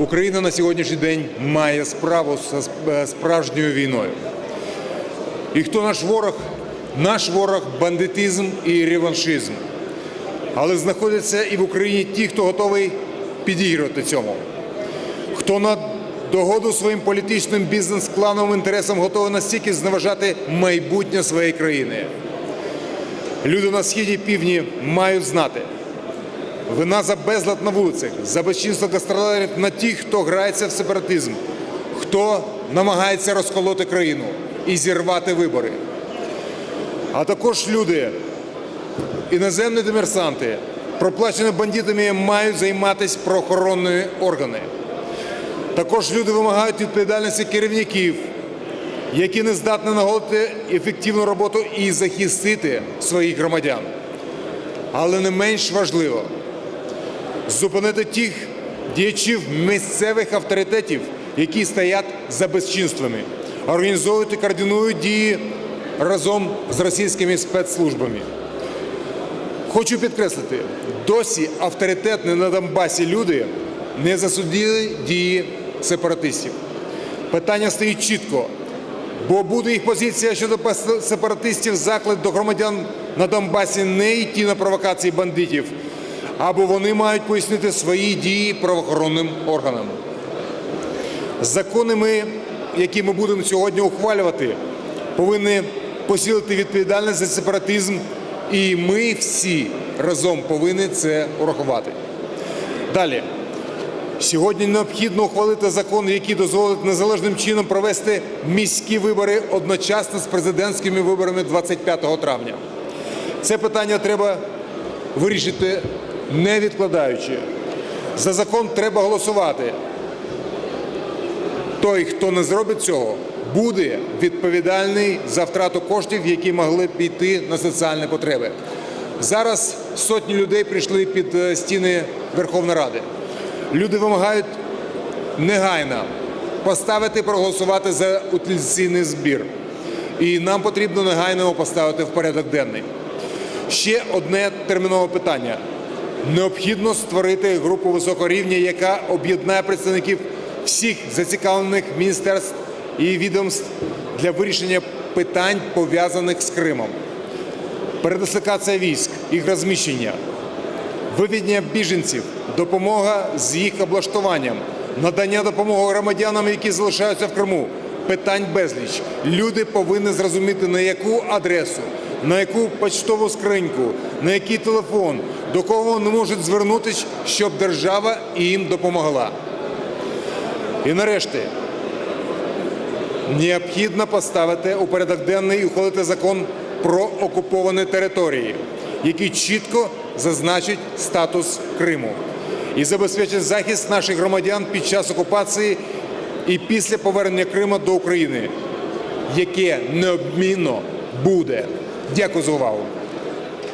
Україна на сьогоднішній день має справу з е, справжньою війною. І хто наш ворог? Наш ворог бандитизм і реваншизм. Але знаходяться і в Україні ті, хто готовий підігрувати цьому. Хто на догоду своїм політичним бізнес-клановим інтересам готовий настільки зневажати майбутнє своєї країни. Люди на східі і півдні мають знати. Вина за безлад на вулицях, за безчинство гастролерів на тих, хто грається в сепаратизм, хто намагається розколоти країну і зірвати вибори. А також люди, іноземні демерсанти, проплачені бандитами, мають займатися правоохоронні органи. Також люди вимагають відповідальності керівників, які не здатні наголити ефективну роботу і захистити своїх громадян. Але не менш важливо зупинити тих діячів місцевих авторитетів, які стоять за безчинствами, організовують і координують дії разом з російськими спецслужбами. Хочу підкреслити, досі авторитетні на Донбасі люди не засудили дії сепаратистів. Питання стоїть чітко, бо буде їх позиція щодо сепаратистів заклик до громадян на Донбасі не йти на провокації бандитів, або вони мають пояснити свої дії правоохоронним органам. Закони, які ми будемо сьогодні ухвалювати, повинні посилити відповідальність за сепаратизм, і ми всі разом повинні це урахувати. Далі. Сьогодні необхідно ухвалити закон, який дозволить незалежним чином провести міські вибори одночасно з президентськими виборами 25 травня. Це питання треба вирішити не відкладаючи. За закон треба голосувати. Той, хто не зробить цього, буде відповідальний за втрату коштів, які могли б піти на соціальні потреби. Зараз сотні людей прийшли під е, стіни Верховної Ради. Люди вимагають негайно поставити проголосувати за утилізаційний збір. І нам потрібно негайно його поставити в порядок денний. Ще одне термінове питання. Необхідно створити групу високого рівня, яка об'єднає представників всіх зацікавлених міністерств і відомств для вирішення питань, пов'язаних з Кримом. Передислокація військ, їх розміщення, виведення біженців, допомога з їх облаштуванням, надання допомоги громадянам, які залишаються в Криму. Питань безліч. Люди повинні зрозуміти, на яку адресу, на яку почтову скриньку, на який телефон, до кого вони можуть звернутися, щоб держава їм допомогла. І нарешті необхідно поставити у порядок денний і ухвалити закон про окуповані території, який чітко зазначить статус Криму і забезпечить захист наших громадян під час окупації і після повернення Криму до України, яке необмінно буде. Дякую за увагу.